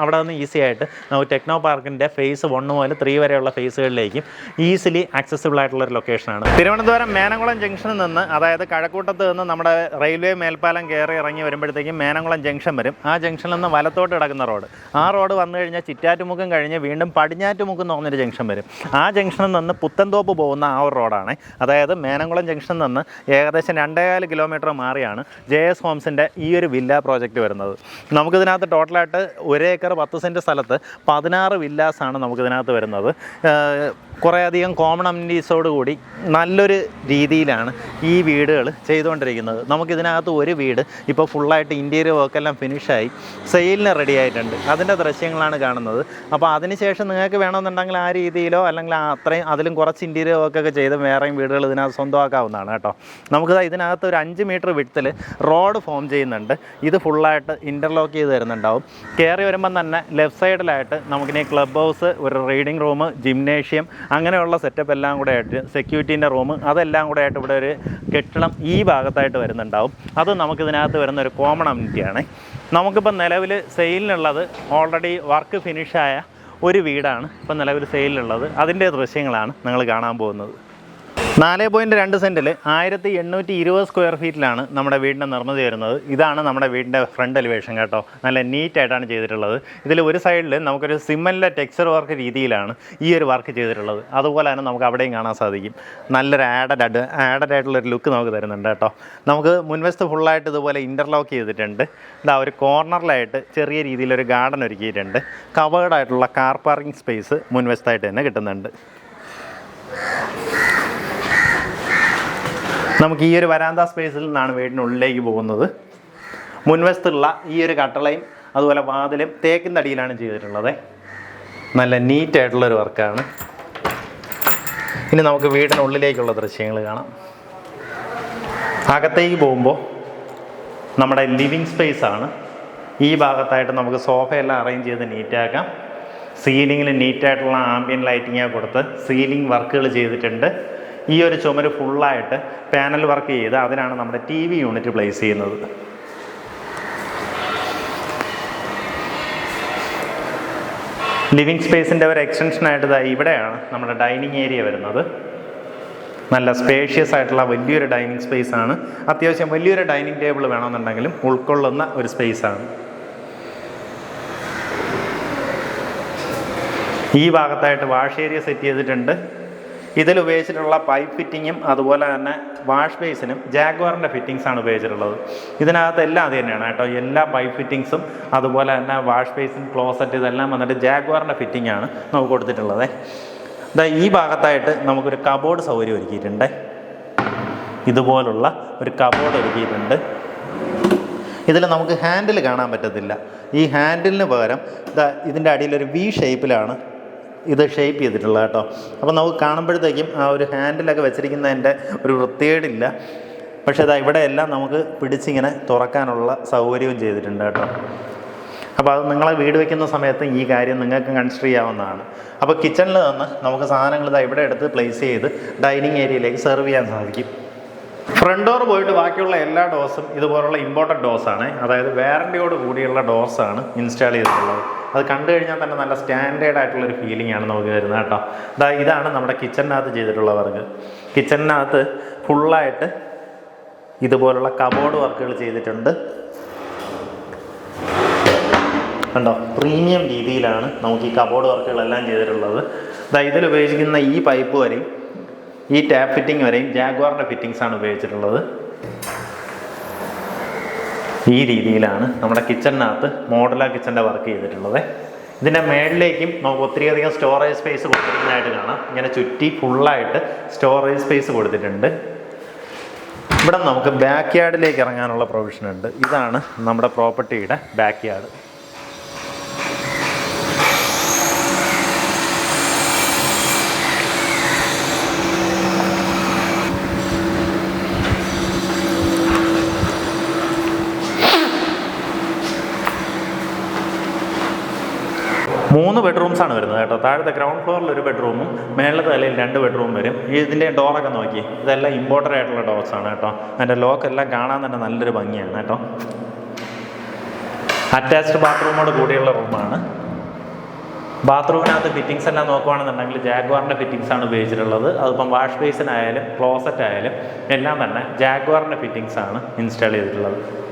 അവിടെ നിന്ന് ഈസി ആയിട്ട് ടെക്നോ പാർക്കിന്റെ ഫേസ് വൺ മുതൽ ത്രീ വരെയുള്ള ഫേസുകളിലേക്കും ഈസിലി ആക്സസിബിൾ ആയിട്ടുള്ള ഒരു ലൊക്കേഷനാണ് തിരുവനന്തപുരം മേനംകുളം ജംഗ്ഷനിൽ നിന്ന് അതായത് കഴക്കൂട്ടത്ത് നിന്ന് നമ്മുടെ റെയിൽവേ മേൽപ്പാലം കയറി ഇറങ്ങി വരുമ്പോഴത്തേക്കും മേനംകുളം ജംഗ്ഷൻ വരും. ആ ജംഗ്ഷനിൽ നിന്ന് വലത്തോട്ട് കിടക്കുന്ന റോഡ് ആ റോഡ് വന്നു കഴിഞ്ഞാൽ ചിറ്റാറ്റുമുക്കം കഴിഞ്ഞ് വീണ്ടും പടിഞ്ഞാറ്റുമുക്കം എന്ന് പറഞ്ഞൊരു ജംഗ്ഷൻ വരും. ആ ജംഗ്ഷനിൽ നിന്ന് പുത്തൻതോപ്പ് പോകുന്ന ആ ഒരു റോഡാണ് അതായത് മേനംകുളം ജംഗ്ഷനിൽ നിന്ന് ഏകദേശം രണ്ടേകാൽ കിലോമീറ്റർ മാറിയാണ് ജെ എസ് ഹോംസിന്റെ ഈ ഒരു വില്ല പ്രോജക്റ്റ് വരുന്നത്. നമുക്കിതിനകത്ത് ടോട്ടലായിട്ട് പത്ത് സെന്റ് സ്ഥലത്ത് പതിനാറ് വില്ലാസാണ് നമുക്കിതിനകത്ത് വരുന്നത്. കുറേയധികം കോമൺ അമ്യൂണിറ്റീസോട് കൂടി നല്ലൊരു രീതിയിലാണ് ഈ വീടുകൾ ചെയ്തുകൊണ്ടിരിക്കുന്നത്. നമുക്കിതിനകത്ത് ഒരു വീട് ഇപ്പോൾ ഫുള്ളായിട്ട് ഇന്റീരിയർ വർക്കെല്ലാം ഫിനിഷായി സെയിലിന് റെഡി ആയിട്ടുണ്ട്. അതിന്റെ ദൃശ്യങ്ങളാണ് കാണുന്നത്. അപ്പോൾ അതിനുശേഷം നിങ്ങൾക്ക് വേണമെന്നുണ്ടെങ്കിൽ ആ രീതിയിലോ അല്ലെങ്കിൽ അത്രയും അതിലും കുറച്ച് ഇന്റീരിയർ വർക്കൊക്കെ ചെയ്ത് വേറെയും വീടുകൾ ഇതിനകത്ത് സ്വന്തമാക്കാവുന്നതാണ് കേട്ടോ. നമുക്ക് ഇതിനകത്ത് ഒരു അഞ്ച് മീറ്റർ വിടത്തിൽ റോഡ് ഫോം ചെയ്യുന്നുണ്ട്. ഇത് ഫുള്ളായിട്ട് ഇന്റർലോക്ക് ചെയ്ത് തരുന്നുണ്ടാവും. കയറി വരുമ്പം തന്നെ ലെഫ്റ്റ് സൈഡിലായിട്ട് നമുക്കിനി ക്ലബ് ഹൗസ് ഒരു റീഡിംഗ് റൂം ജിംനേഷ്യം അങ്ങനെയുള്ള സെറ്റപ്പ് എല്ലാം കൂടെ ആയിട്ട് സെക്യൂരിറ്റീന്റെ റൂം അതെല്ലാം കൂടെ ആയിട്ട് ഇവിടെ ഒരു കെട്ടിടം ഈ ഭാഗത്തായിട്ട് വരുന്നുണ്ടാവും. അത് നമുക്കിതിനകത്ത് വരുന്ന ഒരു കോമൺ അമ്യൂണിറ്റിയാണ് നമുക്കിപ്പോൾ നിലവിൽ സെയിലിനുള്ളത് ഓൾറെഡി വർക്ക് ഫിനിഷായ ഒരു വീടാണ്. ഇപ്പം നിലവിൽ സെയിലിലുള്ളത് അതിന്റെ ദൃശ്യങ്ങളാണ് നിങ്ങൾ കാണാൻ പോകുന്നത്. നാല് പോയിന്റ് രണ്ട് സെന്റിൽ ആയിരത്തി എണ്ണൂറ്റി ഇരുപത് സ്ക്വയർ ഫീറ്റിലാണ് നമ്മുടെ വീടിന്റെ നിർമ്മിതി വരുന്നത് ഇതാണ് നമ്മുടെ വീടിന്റെ ഫ്രണ്ട് എലിവേഷൻ കേട്ടോ. നല്ല നീറ്റായിട്ടാണ് ചെയ്തിട്ടുള്ളത്. ഇതിൽ ഒരു സൈഡിൽ നമുക്കൊരു സിമ്മലിന്റെ ടെക്സ്ചർ വർക്ക് രീതിയിലാണ് ഈ ഒരു വർക്ക് ചെയ്തിട്ടുള്ളത്. അതുപോലെ തന്നെ നമുക്ക് അവിടെയും കാണാൻ സാധിക്കും. നല്ലൊരു ആഡഡ് ആഡഡ് ആയിട്ടുള്ളൊരു ലുക്ക് നമുക്ക് തരുന്നുണ്ട് കേട്ടോ. നമുക്ക് മുൻവശത്ത് ഫുള്ളായിട്ട് ഇതുപോലെ ഇന്റർലോക്ക് ചെയ്തിട്ടുണ്ട്. ഇതാ ഒരു കോർണറിലായിട്ട് ചെറിയ രീതിയിലൊരു ഗാർഡൻ ഒരുക്കിയിട്ടുണ്ട്. കവേർഡായിട്ടുള്ള കാർ പാർക്കിംഗ് സ്പേസ് മുൻവശത്തായിട്ട് തന്നെ കിട്ടുന്നുണ്ട്. നമുക്ക് ഈ ഒരു വരാന്ത സ്പേസിൽ നിന്നാണ് വീടിനുള്ളിലേക്ക് പോകുന്നത്. മുൻവശത്തുള്ള ഈ ഒരു കട്ടളയും അതുപോലെ വാതിലും തേക്കിന്റെ അടിയിലാണ് ചെയ്തിട്ടുള്ളത്. നല്ല നീറ്റായിട്ടുള്ളൊരു വർക്കാണ് ഇനി നമുക്ക് വീടിനുള്ളിലേക്കുള്ള ദൃശ്യങ്ങൾ കാണാം. അകത്തേക്ക് പോകുമ്പോൾ നമ്മുടെ ലിവിങ് സ്പേസ് ആണ്. ഈ ഭാഗത്തായിട്ട് നമുക്ക് സോഫയെല്ലാം അറേഞ്ച് ചെയ്ത് നീറ്റാക്കാം സീലിങ്ങിൽ നീറ്റായിട്ടുള്ള ആംബിയൻ ലൈറ്റിംഗ് കൊടുത്ത് സീലിംഗ് വർക്കുകൾ ചെയ്തിട്ടുണ്ട്. ഈ ഒരു ചുമര് ഫുള്ളായിട്ട് പാനൽ വർക്ക് ചെയ്ത് അതിനാണ് നമ്മുടെ ടി വി യൂണിറ്റ് പ്ലേസ് ചെയ്യുന്നത്. ലിവിങ് സ്പേസിന്റെ ഒരു എക്സ്റ്റൻഷനായിട്ട് ഇതായി ഇവിടെയാണ് നമ്മുടെ ഡൈനിങ് ഏരിയ വരുന്നത്. നല്ല സ്പേഷ്യസ് ആയിട്ടുള്ള വലിയൊരു ഡൈനിങ് സ്പേസ് ആണ്. അത്യാവശ്യം വലിയൊരു ഡൈനിങ് ടേബിൾ വേണമെന്നുണ്ടെങ്കിലും ഉൾക്കൊള്ളുന്ന ഒരു സ്പേസ് ആണ്. ഈ ഭാഗത്തായിട്ട് വാഷ് ഏരിയ സെറ്റ് ചെയ്തിട്ടുണ്ട്. ഇതിൽ ഉപയോഗിച്ചിട്ടുള്ള പൈപ്പ് ഫിറ്റിങ്ങും അതുപോലെ തന്നെ വാഷ് ബേസിനും ജാഗ്വാറിന്റെ ഫിറ്റിങ്സാണ് ഉപയോഗിച്ചിട്ടുള്ളത്. ഇതിനകത്ത് എല്ലാം അത് തന്നെയാണ് കേട്ടോ. എല്ലാ പൈപ്പ് ഫിറ്റിങ്സും അതുപോലെ തന്നെ വാഷ് ബേസിൻ ക്ലോസറ്റ് ഇതെല്ലാം വന്നിട്ട് ജാഗ്വാറിന്റെ ഫിറ്റിംഗ് ആണ് നമുക്ക് കൊടുത്തിട്ടുള്ളത്. ഈ ഭാഗത്തായിട്ട് നമുക്കൊരു കബോർഡ് സൗകര്യം ഒരുക്കിയിട്ടുണ്ട്. ഇതുപോലുള്ള ഒരു കബോർഡ് ഒരുക്കിയിട്ടുണ്ട്. ഇതിൽ നമുക്ക് ഹാൻഡിൽ കാണാൻ പറ്റത്തില്ല. ഈ ഹാൻഡിലിന് പകരം ഇതാ ഇതിന്റെ അടിയിലൊരു വി ഷേപ്പിലാണ് ഇത് ഷേപ്പ് ചെയ്തിട്ടുള്ളത് കേട്ടോ. അപ്പോൾ നമുക്ക് കാണുമ്പോഴത്തേക്കും ആ ഒരു ഹാൻഡിലൊക്കെ വെച്ചിരിക്കുന്നതിന്റെ ഒരു വൃത്തികേടില്ല. പക്ഷേ ഇതാ ഇവിടെയെല്ലാം നമുക്ക് പിടിച്ചിങ്ങനെ തുറക്കാനുള്ള സൗകര്യവും ചെയ്തിട്ടുണ്ട് കേട്ടോ. അപ്പോൾ അത് നിങ്ങളെ വീട് വയ്ക്കുന്ന സമയത്ത് ഈ കാര്യം നിങ്ങൾക്ക് കൺസിഡർ ചെയ്യാവുന്നതാണ്. അപ്പോൾ കിച്ചണിൽ നിന്ന് നമുക്ക് സാധനങ്ങൾ ഇതാ ഇവിടെ എടുത്ത് പ്ലേസ് ചെയ്ത് ഡൈനിങ് ഏരിയയിലേക്ക് സെർവ് ചെയ്യാൻ സാധിക്കും. ഫ്രണ്ട് ഡോർ പോയിട്ട് ബാക്കിയുള്ള എല്ലാ ഡോസും ഇതുപോലുള്ള ഇമ്പോർട്ടന്റ് ഡോസാണ് അതായത് വാറന്റിയോട് കൂടിയുള്ള ഡോസാണ് ഇൻസ്റ്റാൾ ചെയ്തിട്ടുള്ളത്. അത് കണ്ടു കഴിഞ്ഞാൽ തന്നെ നല്ല സ്റ്റാൻഡേർഡ് ആയിട്ടുള്ളൊരു ഫീലിംഗ് ആണ് നമുക്ക് വരുന്നത് കേട്ടോ. ഇതാ ഇതാണ് നമ്മുടെ കിച്ചണിനകത്ത് ചെയ്തിട്ടുള്ള വർക്ക് കിച്ചണിനകത്ത് ഫുള്ളായിട്ട് ഇതുപോലുള്ള കബോർഡ് വർക്കുകൾ ചെയ്തിട്ടുണ്ട്. കണ്ടോ? പ്രീമിയം രീതിയിലാണ് നമുക്ക് ഈ കബോർഡ് വർക്കുകളെല്ലാം ചെയ്തിട്ടുള്ളത്. ഇതാ ഇതിൽ ഉപയോഗിക്കുന്ന ഈ പൈപ്പ് വരെയും ഈ ടാപ്പ് ഫിറ്റിംഗ് വരെയും ജാഗ്വാറിന്റെ ഫിറ്റിങ്സ് ആണ് ഉപയോഗിച്ചിട്ടുള്ളത്. ഈ രീതിയിലാണ് നമ്മുടെ കിച്ചണിനകത്ത് മോഡലാ കിച്ചന്റെ വർക്ക് ചെയ്തിട്ടുള്ളത്. ഇതിന്റെ മേളിലേക്കും നമുക്ക് ഒത്തിരിയധികം സ്റ്റോറേജ് സ്പേസ് കൊടുത്തിരിക്കുന്നതായിട്ട് കാണാം. ഇങ്ങനെ ചുറ്റി ഫുള്ളായിട്ട് സ്റ്റോറേജ് സ്പേസ് കൊടുത്തിട്ടുണ്ട്. ഇവിടെ നമുക്ക് ബാക്ക് യാർഡിലേക്ക് ഇറങ്ങാനുള്ള പ്രൊവിഷൻ ഉണ്ട്. ഇതാണ് നമ്മുടെ പ്രോപ്പർട്ടിയുടെ ബാക്ക് യാർഡ് മൂന്ന് ബെഡ്റൂംസ് ആണ് വരുന്നത് കേട്ടോ. താഴത്തെ ഗ്രൗണ്ട് ഫ്ലോറിൽ ഒരു ബെഡ്റൂമും മേളത്തെ നിലയിൽ രണ്ട് ബെഡ്റൂം വരും. ഇതിന്റെ ഡോറൊക്കെ നോക്കി. ഇതെല്ലാം ഇമ്പോർട്ടന്റ് ആയിട്ടുള്ള ഡോർസ് ആണ് കേട്ടോ. അതിന്റെ ലോക്ക് എല്ലാം കാണാൻ തന്നെ നല്ലൊരു ഭംഗിയാണ് കേട്ടോ. അറ്റാച്ച്ഡ് ബാത്റൂമോട് കൂടിയുള്ള റൂമാണ് ബാത്റൂമിനകത്ത് ഫിറ്റിങ്സ് എല്ലാം നോക്കുകയാണെന്നുണ്ടെങ്കിൽ ജാഗ്വാറിന്റെ ഫിറ്റിങ്സ് ആണ് ഉപയോഗിച്ചിട്ടുള്ളത്. അതിപ്പം വാഷ് ബേസിനായാലും ക്ലോസറ്റ് ആയാലും എല്ലാം തന്നെ ജാഗ്വാറിന്റെ ഫിറ്റിങ്സ് ആണ് ഇൻസ്റ്റാൾ ചെയ്തിട്ടുള്ളത്.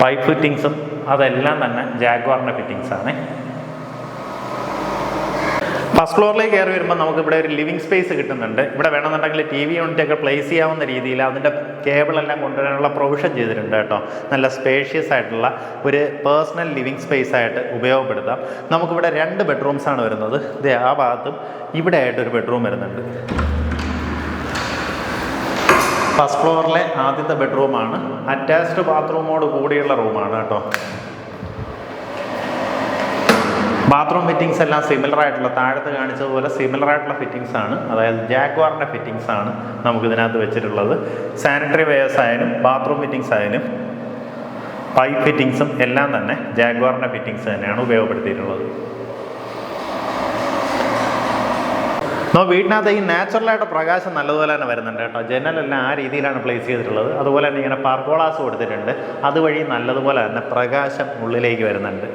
പൈപ്പ് ഫിറ്റിങ്സും അതെല്ലാം തന്നെ ജാഗ്വാറിന്റെ ഫിറ്റിങ്സ് ആണ്. ഫസ്റ്റ് ഫ്ലോറിലേക്ക് കയറി വരുമ്പോൾ നമുക്ക് ഇവിടെ ഒരു ലിവിങ് സ്പേസ് കിട്ടുന്നുണ്ട്. ഇവിടെ വേണമെന്നുണ്ടെങ്കിൽ ടി വി യൂണിറ്റ് ഒക്കെ പ്ലേസ് ചെയ്യാവുന്ന രീതിയിൽ അതിന്റെ കേബിളെല്ലാം കൊണ്ടുവരാനുള്ള പ്രൊവിഷൻ ചെയ്തിട്ടുണ്ട് കേട്ടോ. നല്ല സ്പേഷ്യസ് ആയിട്ടുള്ള ഒരു പേഴ്സണൽ ലിവിങ് സ്പേസ് ആയിട്ട് ഉപയോഗപ്പെടുത്താം. നമുക്കിവിടെ രണ്ട് ബെഡ്റൂംസ് ആണ് വരുന്നത്. ആ ഭാഗത്തും ഇവിടെ ആയിട്ട് ഒരു ബെഡ്റൂം വരുന്നുണ്ട്. ഫസ്റ്റ് ഫ്ലോറിലെ ആദ്യത്തെ ബെഡ്റൂമാണ് അറ്റാച്ച്ഡ് ബാത്റൂമോട് കൂടിയുള്ള റൂമാണ് കേട്ടോ. ബാത്റൂം ഫിറ്റിങ്സ് എല്ലാം സിമിലർ ആയിട്ടുള്ള താഴത്ത് കാണിച്ചതുപോലെ സിമിലർ ആയിട്ടുള്ള ഫിറ്റിങ്സ് ആണ്. അതായത് ജാഗ്വാറിന്റെ ഫിറ്റിങ്സ് ആണ് നമുക്ക് ഇതിനകത്ത് വെച്ചിട്ടുള്ളത്. സാനിറ്ററി വെയേഴ്സ് ആയാലും ബാത്റൂം ഫിറ്റിങ്സ് ആയാലും പൈപ്പ് ഫിറ്റിങ്സും എല്ലാം തന്നെ ജാഗ്വാറിന്റെ ഫിറ്റിങ്സ് തന്നെയാണ് ഉപയോഗപ്പെടുത്തിയിട്ടുള്ളത്. നോ വീട്ടിനകത്ത് ഈ നാച്ചുറലായിട്ട് പ്രകാശം നല്ലതുപോലെ തന്നെ വരുന്നുണ്ട് കേട്ടോ. ജനലെല്ലാം ആ രീതിയിലാണ് പ്ലേസ് ചെയ്തിട്ടുള്ളത്. അതുപോലെ തന്നെ ഇങ്ങനെ പർഗോളാസ് കൊടുത്തിട്ടുണ്ട്. അതുവഴി നല്ലതുപോലെ തന്നെ പ്രകാശം ഉള്ളിലേക്ക് വരുന്നുണ്ട്.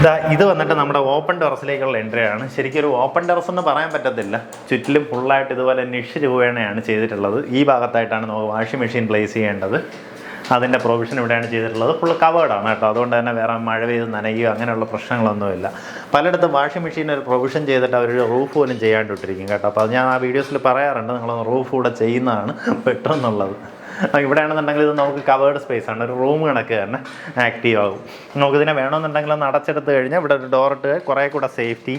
ഇതാ ഇത് വന്നിട്ട് നമ്മുടെ ഓപ്പൺ ടെറസിലേക്കുള്ള എൻട്രി ആണ്. ശരിക്കും ഒരു ഓപ്പൺ ടെറസ് എന്ന് പറയാൻ പറ്റത്തില്ല. ചുറ്റിലും ഫുള്ളായിട്ട് ഇതുപോലെ നിഷ് രൂപേണയാണ് ചെയ്തിട്ടുള്ളത്. ഈ ഭാഗത്തായിട്ടാണ് നമുക്ക് വാഷിംഗ് മെഷീൻ പ്ലേസ് ചെയ്യേണ്ടത്. അതിന്റെ പ്രൊവിഷൻ ഇവിടെയാണ് ചെയ്തിട്ടുള്ളത്. ഫുൾ കവേർഡാണ് കേട്ടോ. അതുകൊണ്ട് തന്നെ വേറെ മഴ പെയ്ത് നനയുകയോ അങ്ങനെയുള്ള പ്രശ്നങ്ങളൊന്നുമില്ല. പലയിടത്തും വാഷിംഗ് മെഷീൻ ഒരു പ്രൊവിഷൻ ചെയ്തിട്ട് അവർ റൂഫ് പോലും ചെയ്യാണ്ടിട്ടിരിക്കും കേട്ടോ. അപ്പോൾ അത് ഞാൻ ആ വീഡിയോസിൽ പറയാറുണ്ട്. നിങ്ങളൊന്ന് റൂഫ് കൂടെ ചെയ്യുന്നതാണ് ബെറ്റർ എന്നുള്ളത് ഇവിടെയാണെന്നുണ്ടെങ്കിൽ ഇത് നമുക്ക് കവേർഡ് സ്പേസ് ആണ്. ഒരു റൂം കണക്ക് തന്നെ ആക്റ്റീവ് ആകും. നമുക്കിതിനെ വേണമെന്നുണ്ടെങ്കിൽ ഒന്ന് അടച്ചെടുത്ത് കഴിഞ്ഞാൽ ഇവിടെ ഒരു ഡോറിട്ട് കുറേ കൂടെ സേഫ്റ്റി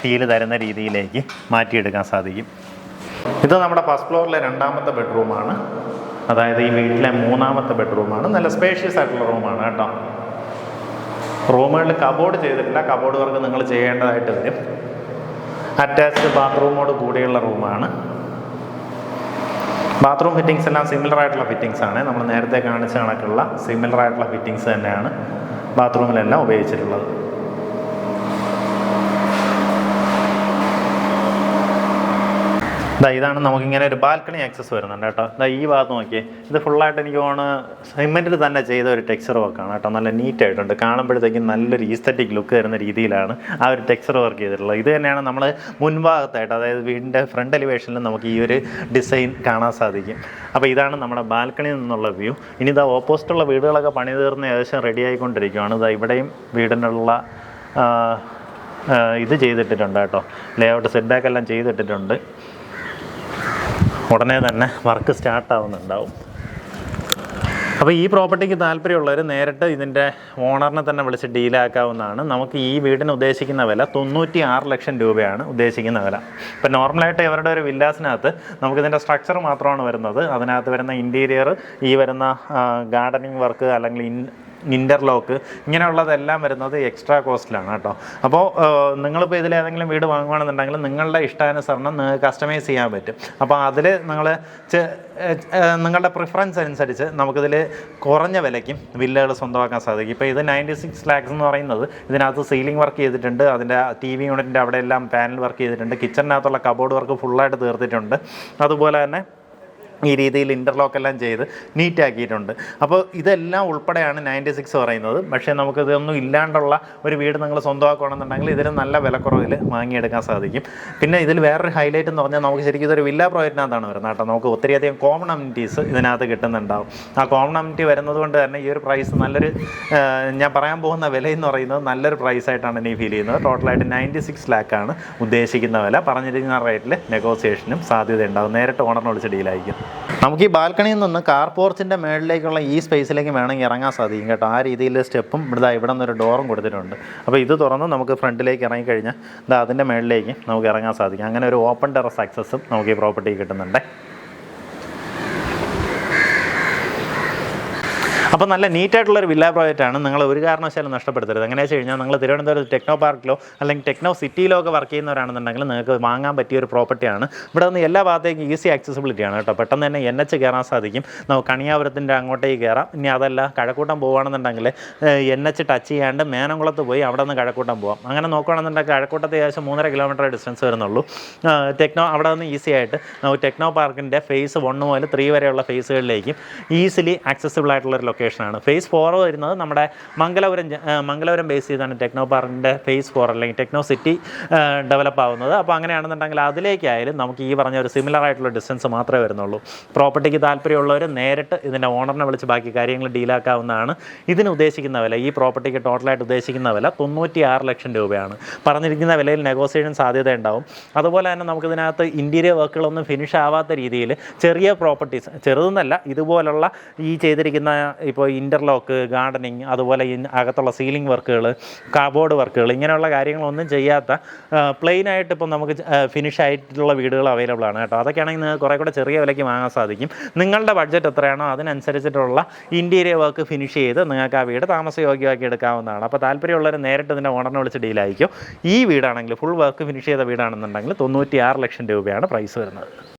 ഫീൽ തരുന്ന രീതിയിലേക്ക് മാറ്റിയെടുക്കാൻ സാധിക്കും. ഇത് നമ്മുടെ ഫസ്റ്റ് ഫ്ലോറിലെ രണ്ടാമത്തെ ബെഡ്റൂമാണ് അതായത് ഈ വീട്ടിലെ മൂന്നാമത്തെ ബെഡ്റൂമാണ്. നല്ല സ്പേഷ്യസ് ആയിട്ടുള്ള റൂമാണ് കേട്ടോ. റൂമുകളിൽ കബോർഡ് ചെയ്തിട്ടില്ല. കബോർഡ് വർക്ക് നിങ്ങൾ ചെയ്യേണ്ടതായിട്ട് വരും. അറ്റാച്ച്ഡ് ബാത്റൂമോട് കൂടിയുള്ള റൂമാണ്. ബാത്റൂം ഫിറ്റിങ്സ് എല്ലാം സിമിലർ ആയിട്ടുള്ള ഫിറ്റിങ്സ് ആണ്. നമ്മൾ നേരത്തെ കാണിച്ച കണക്കുള്ള സിമിലർ ആയിട്ടുള്ള ഫിറ്റിങ്സ് തന്നെയാണ് ബാത്റൂമിലെല്ലാം ഉപയോഗിച്ചിട്ടുള്ളത്. ദാ ഇതാണ് നമുക്കിങ്ങനെ ഒരു ബാൽക്കണി ആക്സസ് വരുന്നുണ്ട് കേട്ടോ. ഇതാ ഈ ഭാഗത്ത് നോക്കിയേ. ഇത് ഫുള്ളായിട്ട് എനിക്ക് തോന്നുന്നു സിമെന്റിൽ തന്നെ ചെയ്ത ഒരു ടെക്സ്ചർ വർക്കാണ് കേട്ടോ. നല്ല നീറ്റ് ആയിട്ടുണ്ട്. കാണുമ്പോഴത്തേക്കും നല്ലൊരു ഈസ്തറ്റിക് ലുക്ക് തരുന്ന രീതിയിലാണ് ആ ഒരു ടെക്സ്ചർ വർക്ക് ചെയ്തിട്ടുള്ളത്. ഇത് തന്നെയാണ് നമ്മൾ മുൻഭാഗത്തായിട്ട് അതായത് വീടിന്റെ ഫ്രണ്ട് എലിവേഷനിൽ നമുക്ക് ഈ ഒരു ഡിസൈൻ കാണാൻ സാധിക്കും. അപ്പോൾ ഇതാണ് നമ്മുടെ ബാൽക്കണിയിൽ നിന്നുള്ള വ്യൂ ഇനി ഇതാ ഓപ്പോസിറ്റുള്ള വീടുകളൊക്കെ പണി തീർന്ന് ഏകദേശം റെഡി ആയിക്കൊണ്ടിരിക്കുകയാണ് ഇതാ ഇവിടെയും വീടിനുള്ള ഇത് ചെയ്തിട്ടിട്ടുണ്ട് കേട്ടോ. ലേ ഔട്ട് സെറ്റ് ബാക്ക് എല്ലാം ചെയ്തിട്ടിട്ടുണ്ട്. ഉടനെ തന്നെ വർക്ക് സ്റ്റാർട്ട് ആവുന്നുണ്ടാവും അപ്പോൾ ഈ പ്രോപ്പർട്ടിക്ക് താല്പര്യമുള്ളവർ നേരിട്ട് ഇതിന്റെ ഓണറിനെ തന്നെ വിളിച്ച് ഡീലാക്കാവുന്നതാണ്. നമുക്ക് ഈ വീടിന് ഉദ്ദേശിക്കുന്ന വില തൊണ്ണൂറ്റി ആറ് ലക്ഷം രൂപയാണ് ഉദ്ദേശിക്കുന്ന വില. ഇപ്പം നോർമലായിട്ട് ഇവരുടെ ഒരു വില്ലാസിനകത്ത് നമുക്കിതിന്റെ സ്ട്രക്ചർ മാത്രമാണ് വരുന്നത്. അതിനകത്ത് വരുന്ന ഇന്റീരിയർ ഈ വരുന്ന ഗാർഡനിങ് വർക്ക് അല്ലെങ്കിൽ ഇന്റർലോക്ക് ഇങ്ങനെയുള്ളതെല്ലാം വരുന്നത് എക്സ്ട്രാ കോസ്റ്റിലാണ് കേട്ടോ. അപ്പോൾ നിങ്ങളിപ്പോൾ ഇതിൽ ഏതെങ്കിലും വീട് വാങ്ങുകയാണെന്നുണ്ടെങ്കിൽ നിങ്ങളുടെ ഇഷ്ടാനുസരണം നിങ്ങൾക്ക് കസ്റ്റമൈസ് ചെയ്യാൻ പറ്റും. അപ്പോൾ അതിൽ നിങ്ങൾ നിങ്ങളുടെ പ്രിഫറൻസ് അനുസരിച്ച് നമുക്കിതിൽ കുറഞ്ഞ വിലയ്ക്കും വില്ലകൾ സ്വന്തമാക്കാൻ സാധിക്കും. ഇപ്പോൾ ഇത് നയന്റി സിക്സ് ലാക്സ് എന്ന് പറയുന്നത് ഇതിനകത്ത് സീലിംഗ് വർക്ക് ചെയ്തിട്ടുണ്ട്. അതിന്റെ ടി വി യൂണിറ്റിന്റെ അവിടെ എല്ലാം പാനൽ വർക്ക് ചെയ്തിട്ടുണ്ട്. കിച്ചണിനകത്തുള്ള കബോർഡ് വർക്ക് ഫുള്ളായിട്ട് തീർത്തിട്ടുണ്ട്. അതുപോലെ തന്നെ ഈ രീതിയിൽ ഇന്റർലോക്ക് എല്ലാം ചെയ്ത് നീറ്റാക്കിയിട്ടുണ്ട് അപ്പോൾ ഇതെല്ലാം ഉൾപ്പെടെയാണ് നയന്റി സിക്സ് പറയുന്നത്. പക്ഷേ നമുക്കിതൊന്നും ഇല്ലാണ്ടുള്ള ഒരു വീട് നിങ്ങൾ സ്വന്തമാക്കുകയാണെന്നുണ്ടെങ്കിൽ ഇതിന് നല്ല വിലക്കുറവിൽ വാങ്ങിയെടുക്കാൻ സാധിക്കും. പിന്നെ ഇതിൽ വേറൊരു ഹൈലൈറ്റ് എന്ന് പറഞ്ഞാൽ നമുക്ക് ശരിക്കും ഇതൊരു വില്ല പ്രോജക്റ്റിനകത്താണ് വരുന്നത് കേട്ടോ. നമുക്ക് ഒത്തിരിയധികം കോമൺ അമ്യൂണിറ്റീസ് ഇതിനകത്ത് കിട്ടുന്നുണ്ടാവും. ആ കോമൺ അമ്യൂണിറ്റി വരുന്നത് കൊണ്ട് തന്നെ ഈ ഒരു പ്രൈസ് നല്ലൊരു ഞാൻ പറയാൻ പോകുന്ന വില എന്ന് പറയുന്നത് നല്ലൊരു പ്രൈസ് ആയിട്ടാണ് എനിക്ക് ഫീൽ ചെയ്യുന്നത്. ടോട്ടലായിട്ട് നയന്റി സിക്സ് ലാക്കാണ് ഉദ്ദേശിക്കുന്ന വില. പറഞ്ഞിരിക്കുന്ന റേറ്റിൽ നെഗോസിയേഷനും സാധ്യതയുണ്ടാവും. നേരിട്ട് ഓണറിനെ വിളിച്ച് ഡീലായിരിക്കും നമുക്ക് ഈ ബാൽക്കണിയിൽ നിന്ന് കാർ പോർച്ചിന്റെ മേളിലേക്കുള്ള ഈ സ്പേസിലേക്ക് വേണമെങ്കിൽ ഇറങ്ങാൻ സാധിക്കും കേട്ടോ. ആ രീതിയിൽ സ്റ്റെപ്പും ഇവിടെ ഇവിടെ നിന്നൊരു ഡോറും കൊടുത്തിട്ടുണ്ട്. അപ്പോൾ ഇത് തുറന്ന് നമുക്ക് ഫ്രണ്ടിലേക്ക് ഇറങ്ങിക്കഴിഞ്ഞാൽ ഇതാ അതിന്റെ മേളിലേക്ക് നമുക്ക് ഇറങ്ങാൻ സാധിക്കും. അങ്ങനെ ഒരു ഓപ്പൺ ടെറസ് ആക്സസും നമുക്ക് ഈ പ്രോപ്പർട്ടി കിട്ടുന്നുണ്ട്. അപ്പോൾ നല്ല നീറ്റായിട്ടുള്ളൊരു വില്ല പ്രോജക്റ്റ് ആണ് നിങ്ങൾ ഒരു കാരണവശാലും നഷ്ടപ്പെടുത്തരുത്. എങ്ങനെ വെച്ച് കഴിഞ്ഞാൽ നിങ്ങൾ തിരുവനന്തപുരത്ത് ടെക്നോ പാർക്കിലോ അല്ലെങ്കിൽ ടെക്നോ സിറ്റിയിലോ ഒക്കെ വർക്ക് ചെയ്യുന്നവരാണെന്നുണ്ടെങ്കിൽ നിങ്ങൾക്ക് വാങ്ങാൻ പറ്റിയ ഒരു പ്രോപ്പർട്ടിയാണ് ഇവിടെ നിന്ന് എല്ലാ ഭാഗത്തേക്കും ഈസി ആക്സസിബിലിറ്റി ആണ് കേട്ടോ. പെട്ടെന്ന് തന്നെ എൻ എച്ച് കയറാൻ സാധിക്കും. നമുക്ക് കണിയാപുരത്തിന്റെ അങ്ങോട്ടേക്ക് കയറാം ഇനി അതല്ല കഴക്കൂട്ടം പോകുകയാണെന്നുണ്ടെങ്കിൽ എൻ എച്ച് ടച്ച് ചെയ്യാണ്ട് മേനംകുളത്ത് പോയി അവിടെ നിന്ന് കഴക്കൂട്ടം പോകാം അങ്ങനെ നോക്കുകയാണെന്നുണ്ടെങ്കിൽ കഴക്കൂട്ടത്ത് ഏകദേശം മൂന്നര കിലോമീറ്റർ ഡിസ്റ്റൻസ് വരുന്നുള്ളൂ. ടെക്നോ അവിടെ നിന്ന് ഈസി ആയിട്ട് ടെക്നോ പാർക്കിന്റെ ഫേസ് വൺ മുതൽ ത്രീ വരെയുള്ള ഫേസുകളിലേക്കും ഈസിലി ആക്സസിബിൾ ആയിട്ടുള്ള ഒരു ലൊക്കേഷനാണ് ഫേസ് ഫോർ വരുന്നത് നമ്മുടെ മംഗലപുരം മംഗലപുരം ബേസ് ചെയ്താണ് ടെക്നോ പാർക്കിന്റെ ഫേസ് ഫോർ അല്ലെങ്കിൽ ടെക്നോ സിറ്റി ഡെവലപ്പ് ആവുന്നത്. അപ്പോൾ അങ്ങനെയാണെന്നുണ്ടെങ്കിൽ അതിലേക്കായാലും നമുക്ക് ഈ പറഞ്ഞ ഒരു സിമിലർ ആയിട്ടുള്ള ഡിസ്റ്റൻസ് മാത്രമേ വരുന്നുള്ളൂ. പ്രോപ്പർട്ടിക്ക് താല്പര്യമുള്ളവർ നേരിട്ട് ഇതിന്റെ ഓണറിനെ വിളിച്ച് ബാക്കി കാര്യങ്ങൾ ഡീലാക്കാവുന്നതാണ് ഇതിന് ഉദ്ദേശിക്കുന്ന വില ഈ പ്രോപ്പർട്ടിക്ക് ടോട്ടലായിട്ട് ഉദ്ദേശിക്കുന്ന വില തൊണ്ണൂറ്റി ആറ് ലക്ഷം രൂപയാണ്. പറഞ്ഞിരിക്കുന്ന വിലയിൽ നെഗോസിയേഷൻ സാധ്യത ഉണ്ടാവും. അതുപോലെ തന്നെ നമുക്കിതിനകത്ത് ഇന്റീരിയർ വർക്കുകളൊന്നും ഫിനിഷ് ആവാത്ത രീതിയിൽ ചെറിയ പ്രോപ്പർട്ടീസ് ചെറുതെന്നല്ല ഇതുപോലുള്ള ഈ ചെയ്തിരിക്കുന്ന ഇപ്പോൾ ഇന്റർലോക്ക് ഗാർഡനിങ് അതുപോലെ അകത്തുള്ള സീലിംഗ് വർക്കുകൾ കാബോർഡ് വർക്കുകൾ ഇങ്ങനെയുള്ള കാര്യങ്ങളൊന്നും ചെയ്യാത്ത പ്ലെയിൻ ആയിട്ട് ഇപ്പം നമുക്ക് ഫിനിഷ് ആയിട്ടുള്ള വീടുകൾ അവൈലബിൾ ആണ് കേട്ടോ. അതൊക്കെയാണെങ്കിൽ നിങ്ങൾക്ക് കുറേ കൂടെ ചെറിയ വിലയ്ക്ക് വാങ്ങാൻ സാധിക്കും. നിങ്ങളുടെ ബഡ്ജറ്റ് എത്രയാണോ അതിനനുസരിച്ചിട്ടുള്ള ഇന്റീരിയർ വർക്ക് ഫിനിഷ് ചെയ്ത് നിങ്ങൾക്ക് ആ വീട് താമസയോഗ്യമാക്കി എടുക്കാവുന്നതാണ്. അപ്പോൾ താല്പര്യമുള്ളവർ നേരിട്ട് ഇതിന്റെ ഓണറിനെ വിളിച്ച് ഡീലായിരിക്കും ഈ വീടാണെങ്കിൽ ഫുൾ വർക്ക് ഫിനിഷ് ചെയ്ത വീടാണെന്നുണ്ടെങ്കിൽ തൊണ്ണൂറ്റി ലക്ഷം രൂപയാണ് പ്രൈസ് വരുന്നത്.